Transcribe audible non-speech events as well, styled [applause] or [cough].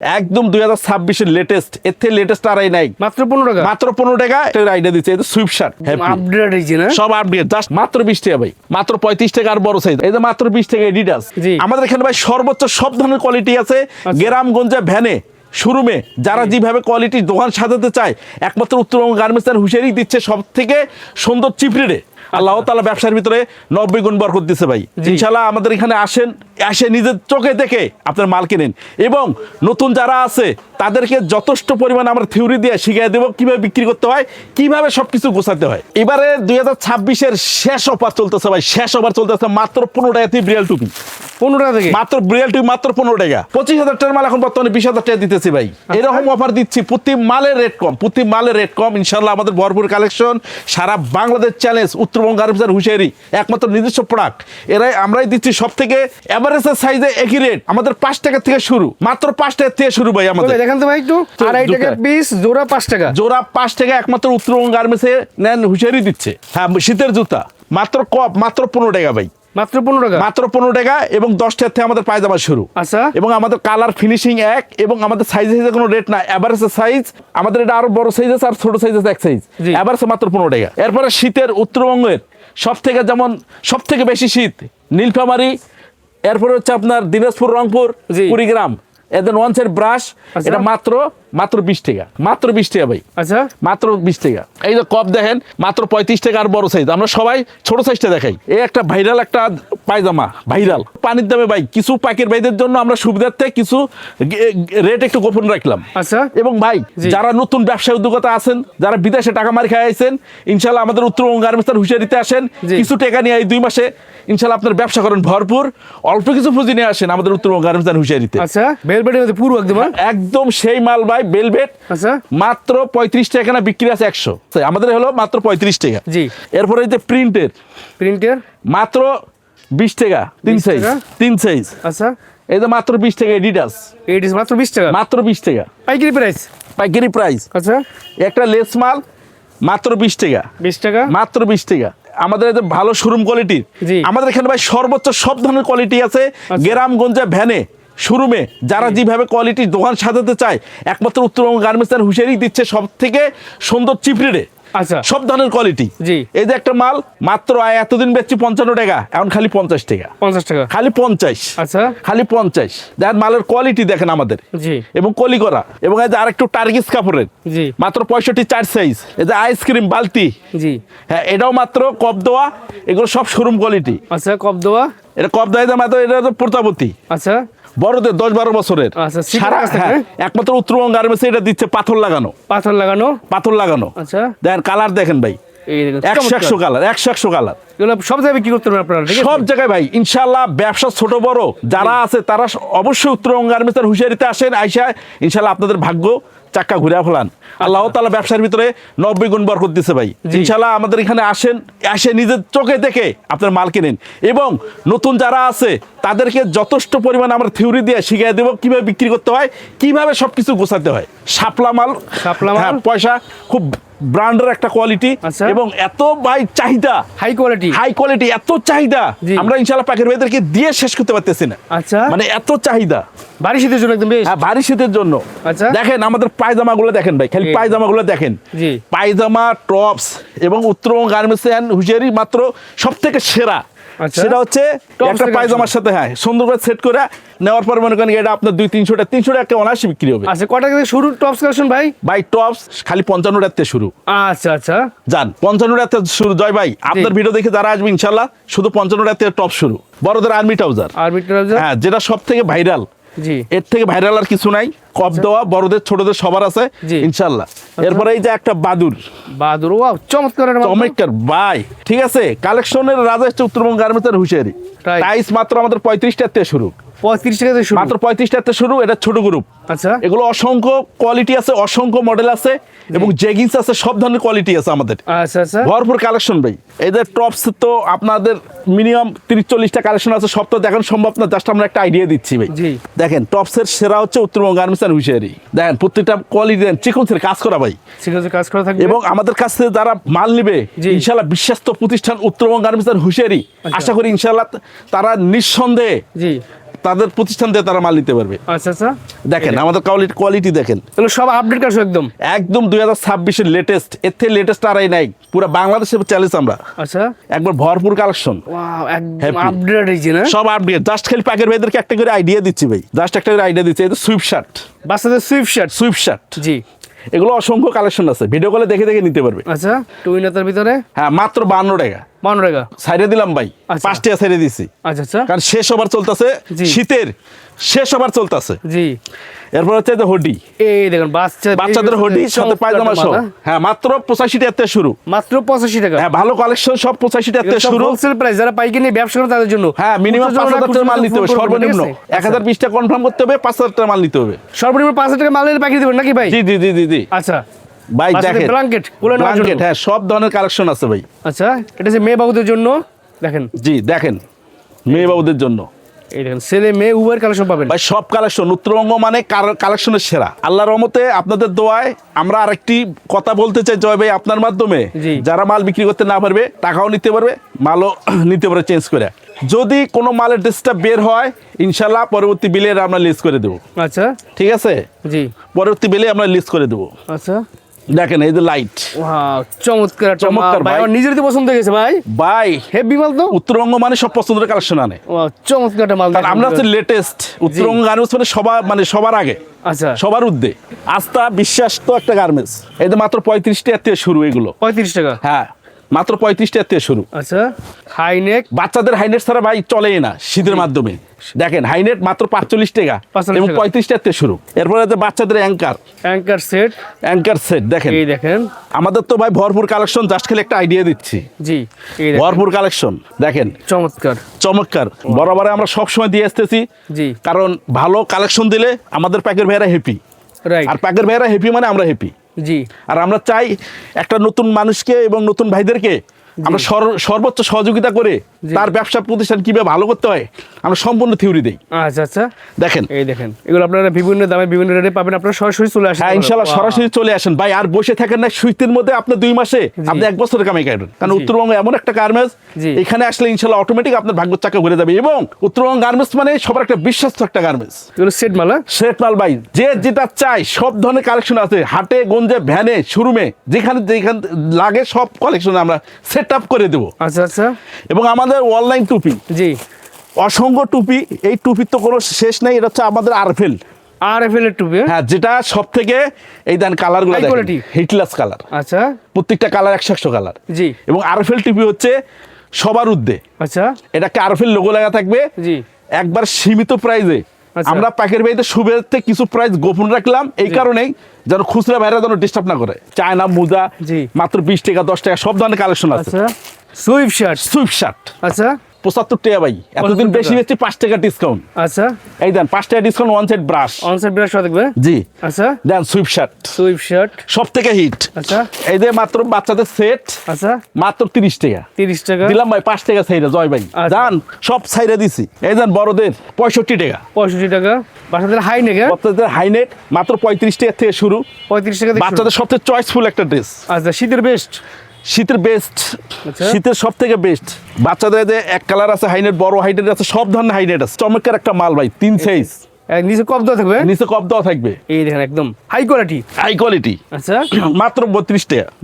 একদম দুই হাজার ছাব্বিশের লেটেস্ট এর থেকে লেটেস্ট আর এই নাই। মাত্র পনেরো টাকা? মাত্র পনেরো টাকা আইডিয়া দিচ্ছে। এটা সুইপ শার্ট আপডেট হয়েছে না? সব আপডেট জাস্ট মাত্র বিশ টাকা ভাই। মাত্র পঁয়ত্রিশ টাকা আর বড় সাইজ এই যে মাত্র বিশ টাকা এডিডাস। আমাদের এখানে ভাই সর্বোচ্চ সব ধরনের কোয়ালিটি আছে। গ্রামগঞ্জে ভ্যানে শোরুমে যারা যেভাবে কোয়ালিটির দোকান সাজাতে চায় একমাত্র উত্তরবঙ্গ গার্মেন্টস এর হুঁশিয়ারি দিচ্ছে সব থেকে সুন্দর চিপড়ে আল্লাহ তালা ব্যবসার ভিতরে নব্বই গুণ বরকত দিচ্ছে ভাই। ইনশাল্লাহ আমাদের এখানে আসেন এসে নিজের চোখে দেখে আপনার মাল কিনেন। এবং নতুন যারা আছে তাদেরকে যথেষ্ট পরিমাণ আমরা থিওরি দিয়ে শিখিয়ে দেবো কীভাবে বিক্রি করতে হয় কীভাবে সবকিছু গোছাতে হয়। এবারে দুই হাজার ছাব্বিশের শেষ অফার চলতেছে ভাই শেষ অফার চলতেছে মাত্র পনেরো বিরিয়াল টুপি পনেরো টাকা থেকে? মাত্র বিরিয়াল টুপি মাত্র পনেরো টাকা। পঁচিশ হাজার টাকার মাল এখন বর্তমানে বিশ হাজার টাকা দিতেছি ভাই। এরকম অফার দিচ্ছি প্রতি মালের রেট কম প্রতি মালের রেট কম। ইনশাল্লাহ আমাদের ভরপুর কালেকশন সারা বাংলাদেশ চ্যালেঞ্জ উত্তরবঙ্গ হুঁশিয়ারি একমাত্র নিজস্ব প্রোডাক্ট এরাই আমরাই দিচ্ছি সব থেকে অ্যাভারেজের সাইজে একই রেট আমাদের পাঁচ টাকা থেকে শুরু। মাত্র পাঁচ টাকা থেকে শুরু ভাই আমাদের। দেখান তো ভাই একটু। আড়াই টাকা পিস জোড়া পাঁচ টাকা। জোড়া পাঁচ টাকা একমাত্র উত্তরবঙ্গ গার্মেন্টসে নেন হুঁশিয়ারি দিচ্ছে। হ্যাঁ শীতের জুতা। মাত্র কপ মাত্র পনেরো টাকা ভাই। মাত্র পনেরো টাকা? মাত্র পনেরো টাকা এবং দশ টাকা থেকে আমাদের পায়জামা শুরু। আচ্ছা। এবং আমাদের কালার ফিনিশিং এক এবং আমাদের সাইজ সাইজে কোনো রেট না। অ্যাভারেজের সাইজ আমাদের এটা আরও বড় সাইজ আছে আর ছোট সাইজ আছে এক সাইজ। অ্যাভারেজ মাত্র পনেরো টাকা। এরপরে শীতের উত্তরবঙ্গের সব থেকে যেমন সব থেকে বেশি শীত নীলফামারি এরপরে হচ্ছে আপনার দিনাজপুর রংপুর। কুড়িগ্রাম। এদের ওয়ান সাইড ব্রাশ। এটা মাত্র মাত্র বিশ টাকা। মাত্র বিশ টাকা ভাই। আচ্ছা। মাত্র বিশ টাকা। এই যে কপ দেখেন মাত্র পঁয়ত্রিশ টাকা আর বড় সাইজ আমরা সবাই ছোট সাইজটা দেখাই। এই একটা ভাইরাল একটা পায়জামা ভাইরাল পানির দামে ভাই কিছু পাকের ভাইদের জন্য আমরা সুবিধার্থে কিছু রেট একটু গোপন রাখলাম। আচ্ছা। এবং ভাই। যারা নতুন ব্যবসায় উদ্যোগতা আছেন যারা বিদেশে টাকা মারি খাই আছেন ইনশাল্লাহ আমাদের উত্তরবঙ্গ গার্মেন্টসের হুঁশিয়ারিতে আসেন। কিছু টাকা নিয়ে এই দুই মাসে ইনশাল্লাহ আপনার ব্যবসা করেন ভরপুর। অল্প কিছু পুঁজি নিয়ে আসেন আমাদের উত্তরবঙ্গ গার্মেন্টসের হুঁশিয়ারিতে আচ্ছা বেলবেটের মধ্যে পুরো একদম হ্যাঁ? একদম সেই মাল ভাই বেলভেট আচ্ছা। মাত্র পঁয়ত্রিশ টাকা না বিক্রি আছে একশো। আমাদের হলো মাত্র পঁয়ত্রিশ টাকা। জি। এরপরে যে প্রিন্টের প্রিন্টের মাত্র বিশ টাকা তিন সাইজ? তিন সাইজ আচ্ছা। এই যে মাত্র বিশ টাকা এডিডাস এইটিস মাত্র বিশ টাকা? মাত্র বিশ টাকা। পাইকারি প্রাইস পাইকারি প্রাইস আচ্ছা। একটা লেস মাল মাত্র বিশ টাকা। বিশ টাকা? মাত্র বিশ টাকা। আমাদের ভালো শোরুম কোয়ালিটির আমাদের এখানে ভাই সর্বোচ্চ সব ধরনের কোয়ালিটি আছে। গ্রামগঞ্জে ভ্যানে শোরুমে যারা যেভাবে কোয়ালিটির দোকান সাজাতে চায় একমাত্র উত্তরবঙ্গ গার্মেন্টস হুঁশিয়ারি দিচ্ছে সব থেকে সুন্দর চিপড়ে আচ্ছা। সব ধরনের কোয়ালিটি জি। এই যে একটা মাল মাত্র আয় এতদিন বেচছি পঞ্চান্ন টাকা এখন খালি পঞ্চাশ টাকা। পঞ্চাশ টাকা। খালি পঞ্চাশ। আচ্ছা। খালি পঞ্চাশ। দেখেন মালের কোয়ালিটি দেখেন আমাদের। জি। এবং কলি করা। এবং এই যে আরেকটু টার্গিস কাপড়ের। জি। মাত্র পঁয়ষট্টি চার সাইজ এই যে আইসক্রিম বালতি। জি। হ্যাঁ এটাও মাত্র কপ দেওয়া। এগুলো সব শোরুম কোয়ালিটি আচ্ছা কপ দেওয়া। এটা কপ দেওয়া মাত্র এটা হচ্ছে প্রতাপতি আচ্ছা। বড়দের দশ বারো বছরের। আচ্ছা, সারা হ্যাঁ, একমাত্র উত্তরবঙ্গ গার্মেন্টস এটা দিচ্ছে পাথর লাগানো। পাথর লাগানো? পাথর লাগানো। আচ্ছা। দেখেন কালার দেখেন ভাই। একশো একশো কালার একশো একশো কালার। সব জায়গায় কি করতে পারবেন আপনারা সব জায়গায় ভাই ইনশাল্লাহ ব্যবসা ছোট বড় যারা আছে তারা অবশ্যই উত্তরবঙ্গ গার্মেন্টসের হুঁশিয়ারিতে আসেন আইসা ইনশাল্লাহ আপনাদের ভাগ্য চাক্কা ঘুরে ফেলান। আল্লাহ তালা ব্যবসার ভিতরে নব্বই গুণ বরকত দিচ্ছে ভাই। ইনশাল্লাহ আমাদের এখানে আসেন এসে নিজের চোখে দেখে আপনার মাল কিনেন। এবং নতুন যারা আছে তাদেরকে যথেষ্ট পরিমাণ আমরা থিওরি দিয়ে শিখিয়ে দেবো কীভাবে বিক্রি করতে হয় কীভাবে সবকিছু গোছাতে হয়। সাপলা মাল সাপলা মাল? হ্যাঁ, পয়সা খুব ব্র্যান্ডের একটা কোয়ালিটি আচ্ছা। এবং এত বাই চাহিদা। হাই কোয়ালিটি হাই কোয়ালিটি এত চাহিদা। আমরা ইনশাল্লাহ প্যাকের ভাইদেরকে দিয়ে শেষ করতে পারতেছি না। আচ্ছা। মানে এত চাহিদা। বাড়ি শীতের জন্য একদম বেশ হ্যাঁ ভারী শীতের জন্য। আচ্ছা। দেখেন আমাদের পায়জামাগুলো দেখেন ভাই খালি পায়জামাগুলো পায়জামা গুলো দেখেন। জি। পায়জামা টপস এবং উত্তরবঙ্গ গার্মেন্টস এন্ড হুঁশিয়ারি মাত্র সব থেকে সেরা। সেটা হচ্ছে একটা প্রাইস পায়জামার সাথে হ্যাঁ সুন্দর করে সেট করে নেওয়ার পর মনে করেন এটা আপনার দুই তিনশো টাকা তিনশো টাকা অনায়াসে বিক্রি হবে। আচ্ছা কটা থেকে শুরু টপস কালেকশন ভাই? ভাই টপস খালি পঞ্চান্ন টাকাতে শুরু। আচ্ছা আচ্ছা। যান পঞ্চান্ন টাকাতে শুরু। জয় ভাই আপনার ভিডিও দেখে যারা আসবে ইনশাল্লাহ শুধু পঞ্চান্ন টাকাতে টপ শুরু। বড়দের আর্মি ট্রাউজার আর্মি ট্রাউজার হ্যাঁ যেটা সব থেকে ভাইরাল এর থেকে ভাইরাল আর কিছু নাই। কপ দেওয়া বড়দের ছোটদের সবার আছে ইনশাল্লাহ। এরপরে এই যে একটা বাদুর। বাদুর ওয়াও চমৎকার। চমৎকার বাই। ঠিক আছে? কালেকশনের রাজা হচ্ছে উত্তরবঙ্গ গার্মেন্টসের হুঁশিয়ারি. প্রাইস মাত্র আমাদের পঁয়ত্রিশ থেকে শুরু। পঁয়ত্রিশ টাকা থেকে শুরু। মাত্র পঁয়ত্রিশ টাকাতে শুরু এটা ছোট গ্রুপ আচ্ছা। এগুলো অসংখ্য কোয়ালিটি আছে অসংখ্য মডেল আছে এবং জেগিংস আছে সব ধরনের কোয়ালিটি আছে আমাদের। আচ্ছা আচ্ছা। ভরপুর কালেকশন ভাই। এদের টপস তো আপনাদের মিনিমাম তিরিশ চল্লিশটা কালেকশন আছে সব তো দেখানো সম্ভব না জাস্ট আমরা একটা আইডিয়া দিচ্ছি ভাই। দেখেন টপসের সেরা হচ্ছে উত্তরবঙ্গ গার্মেন্টস অ্যান্ড হুইশিয়ারি দেখেন প্রত্যেকটা কোয়ালিটি দেন চিকনসের কাজ করা ভাই। কাজ করা থাকবে। এবং আমাদের কাছ থেকে যারা মাল নিবে জি। ইনশাল্লাহ বিশ্বস্ত প্রতিষ্ঠান উত্তরবঙ্গ গার্মেন্টস অ্যান্ড হুঁশিয়ারি আশা করি ইনশাল্লাহ তারা নিঃসন্দেহে জি। তাদের প্রতিষ্ঠান দিয়ে তারা মাল নিতে পারবে। আচ্ছা আচ্ছা। দেখেন আমাদের কোয়ালিটি কোয়ালিটি দেখেন। তাহলে সব আপডেট কাজ একদম? একদম দুই হাজার ছাব্বিশের লেটেস্ট এর থেকে লেটেস্ট আরাই নাই। পুরো বাংলাদেশের চ্যালেঞ্জ আমরা। আচ্ছা। একবার ভরপুর কালেকশন আপডেট হয়েছে না? সব আপডেট জাস্ট খালি প্যাকের ভাইদেরকে একটা করে আইডিয়া দিচ্ছি ভাই। জাস্ট একটা করে আইডিয়া দিচ্ছি। এই তো সুইপ শার্ট বাচ্চাদের সুইফট শার্ট সুইপ শার্ট জি। এগুলো অসংখ্য কালেকশন আছে। ভিডিও কলে দেখে দেখে নিতে পারবে। আচ্ছা টু ভিতরে? হ্যাঁ মাত্র বান্ন টাকা। বান্ন টাকা। সাইডে দিলাম ভাই। আচ্ছা। পাঁচ টাকা সাইডে দিছি। আচ্ছা আচ্ছা। কারণ শেষ ওভার চলতেছে শীতের শেষ ওভার চলতেছে। জি। এরপর হচ্ছে যে হোডি। এই দেখুন বাচ্চা বাচ্চাদের হোডি সাথে পায়জামা সহ। হ্যাঁ। মাত্র পঁচাশি টাকা থেকে শুরু। মাত্র পঁচাশি টাকা। হ্যাঁ ভালো কালেকশন সব পঁচাশি টাকা থেকে শুরু। হোলসেল প্রাইস যারা পাইকারি নিয়ে ব্যবসা করে তাদের জন্য। হ্যাঁ মিনিমাম পাঁচ হাজার টাকার মাল নিতে হবে সর্বনিম্ন এক হাজার বিশটা কনফার্ম করতে হবে পাঁচ হাজার টাকা মাল নিতে হবে। সর্বনিম্ন পাঁচ হাজার টাকা মালের পাইকারি দেবেন নাকি ভাই? জি জি জি জি। আচ্ছা। ভাই দেখেন জন্য। ব্ল্যাঙ্কেট হ্যাঁ সব ধরনের কালেকশন আছে ভাই। আচ্ছা এটা হচ্ছে মেয়ে বাবুদের জন্য দেখেন। জি দেখেন মেয়ে বাবুদের জন্য। এই দেখেন ছেলে মেয়ে উভয়ের কালেকশন পাবেন। ভাই সব কালেকশন উত্তরবঙ্গ মানে কালেকশনের সেরা। আল্লাহর রহমতে আপনাদের দোয়ায় আমরা আরেকটি কথা বলতে চাই জয় ভাই আপনার মাধ্যমে। যারা মাল বিক্রি করতে না পারবে টাকাও নিতে পারবে মালও [clears throat] নিতে পারবে চেঞ্জ করে। যদি কোনো মালের ডিস্টার্ব বের হয় ইনশাল্লাহ পরবর্তী বিলে আমরা লিস্ট করে দেবো। আচ্ছা। ঠিক আছে? জি। পরবর্তী বিলে আমরা লিস্ট করে দেবো। আচ্ছা। দেখেন এই যে লাইট চমৎকার চমৎকার ভাই। আমার নিজেরই তো পছন্দ হয়ে গেছে ভাই। ভাই হেভি মাল তো? উত্তরবঙ্গ মানে সব পছন্দের কালেকশন আনে। চমৎকার মাল আমরা হচ্ছে লেটেস্ট উত্তরবঙ্গ গার্মেন্টস মানে সবার মানে সবার আগে। আচ্ছা। সবার উদ্দে আস্থা বিশ্বাস তো একটা গার্মেন্টস এই মাত্র পঁয়ত্রিশ টাকা থেকে শুরু এগুলো। পঁয়ত্রিশ টাকা? হ্যাঁ মাত্র পঁয়ত্রিশ টাকা থেকে শুরু। আচ্ছা। হাই নেক বাচ্চাদের হাইনেট ছাড়া ভাই চলেই না শীতের মাধ্যমে। দেখেন হাইনেট মাত্র পাঁচচল্লিশ টাকা এবং। পঁয়ত্রিশ টাকা থেকে শুরু। এরপরে বাচ্চাদের anchor. Anchor set. Anchor set দেখেন। এই দেখেন। আমাদের তো ভাই ভরপুর কালেকশন জাস্ট খেলে একটা আইডিয়া দিচ্ছি। জি ভরপুর কালেকশন দেখেন। চমৎকার। চমৎকার। বরাবরে আমরা সবসময় দিয়ে আসতেছি। জি। কারণ ভালো কালেকশন দিলে আমাদের প্যাকের ভাইয়েরা হ্যাপি রাইট আর প্যাকের ভাইয়েরা হ্যাপি মানে আমরা হ্যাপি জি। আর আমরা চাই একটা নতুন মানুষকে এবং নতুন ভাইদেরকে আমরা সর্বোচ্চ সহযোগিতা করে তার ব্যবসা প্রতিষ্ঠান কীভাবে ভালো করতে হয় আমরা সম্পূর্ণ থিওরি দেই। আচ্ছা আচ্ছা। দেখেন। এই দেখেন এগুলো আপনারা বিভিন্ন দামে বিভিন্ন রেটে পাবেন আপনারা সরাসরি চলে আসেন। হ্যাঁ ইনশাল্লাহ সরাসরি চলে আসেন। ভাই আর বসে থাকেন না শীতের মধ্যে আপনি দুই মাসে আপনি এক বছরের কামাই কাটবেন। কারণ উত্তরবঙ্গ এমন একটা গার্মেন্টস এখানে আসলে ইনশাল্লাহ অটোমেটিক আপনার ভাগ্য চাকা ঘুরে যাবে। এবং উত্তরবঙ্গ গার্মেন্টস মানে সবার একটা বিশ্বাস্ত একটা গার্মেন্টস এগুলো সেট মালা শেখ মাল ভাই। যে যেটা চাই সব ধরনের কালেকশন আছে। হাটে গঞ্জে ভ্যানে শোরুমে যেখানে যেখানে লাগে সব কালেকশন আমরা সেট আপ করে দেবো। আচ্ছা আচ্ছা। এবং আমাদের অনলাইন টুপি। জি। অসংখ্য টুপি এই টুপির তো কোনো শেষ নেই এটা হচ্ছে আমাদের আরফেল আর এফ এল এর টুপি হ্যাঁ? হ্যাঁ যেটা সব থেকে এই দেন কালারগুলো High quality। হিটলাস কালার আচ্ছা। প্রত্যেকটা কালার একশো একশো কালার জি। এবং আরফেল টুপি হচ্ছে সবার উদ্দে আচ্ছা। এটাকে আরফেল লোগো লাগা থাকবে। জি। একবার সীমিত প্রাইজে। আমরা প্যাকের বাড়িতে শুভেচ্ছা কিছু প্রাইস গোপন রাখলাম এই কারণেই যেন খুচরা বাইরে যেন ডিস্টার্ব না করে। চায়না মুদা মাত্র বিশ টাকা দশ টাকা সব ধরনের কালেকশন আছে। আচ্ছা। Sweatshirt. Sweatshirt. আচ্ছা। পঁচাত্তর টাকা ভাই। এতদিন বেশি বেশি পাঁচ টাকা ডিসকাউন্ট আচ্ছা। এই দেন পাঁচ টাকা discount one side brush one side brush থাকবে? জি। আচ্ছা। দেন শার্ট শার্ট সব থেকে হিট আচ্ছা। এই যে মাত্র বাচ্চাদের সেট আচ্ছা। মাত্র তিরিশ টাকা। তিরিশ টাকা। দিলাম ভাই পাঁচ টাকা সাইডে জয় ভাই। আচ্ছা। জান সব সাইডে দিছি। এই দেন বড়দের পঁয়ষট্টি টাকা। পঁয়ষট্টি টাকা। বাচ্চাদের হাই হ্যাঁ? বাচ্চাদের হাইনেট মাত্র পঁয়ত্রিশ টাকা থেকে শুরু। পঁয়ত্রিশ টাকা। বাচ্চাদের সবচেয়ে চয়েসফুল একটা ড্রেস আচ্ছা শীতের বেস্ট শীতের বেস্ট আচ্ছা। শীতের সব থেকে বেস্ট বাচ্চাদের যে এক কালার আছে হাইনেট বড় হাইনেট আছে সব ধরনের হাইনেট আছে। চমৎকার একটা মাল ভাই তিন সাইজ নিচে কপ দেওয়া থাকবে? নিচে কপ দেওয়া থাকবে। এই দেখেন একদম হাই কোয়ালিটি হাই কোয়ালিটি আচ্ছা। মাত্র বত্রিশ টাকা।